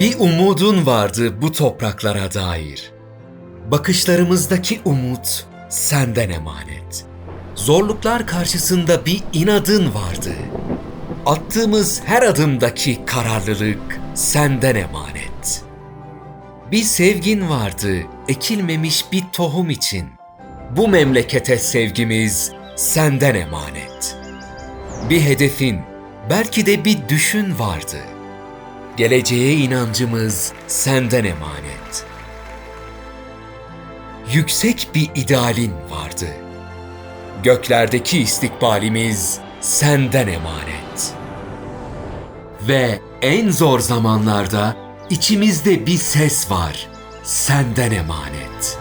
Bir umudun vardı bu topraklara dair. Bakışlarımızdaki umut senden emanet. Zorluklar karşısında bir inadın vardı. Attığımız her adımdaki kararlılık senden emanet. Bir sevgin vardı ekilmemiş bir tohum için. Bu memlekete sevgimiz senden emanet. Bir hedefin, belki de bir düşün vardı. Geleceğe inancımız senden emanet. Yüksek bir idealin vardı. Göklerdeki istikbalimiz senden emanet. Ve en zor zamanlarda içimizde bir ses var. Senden emanet.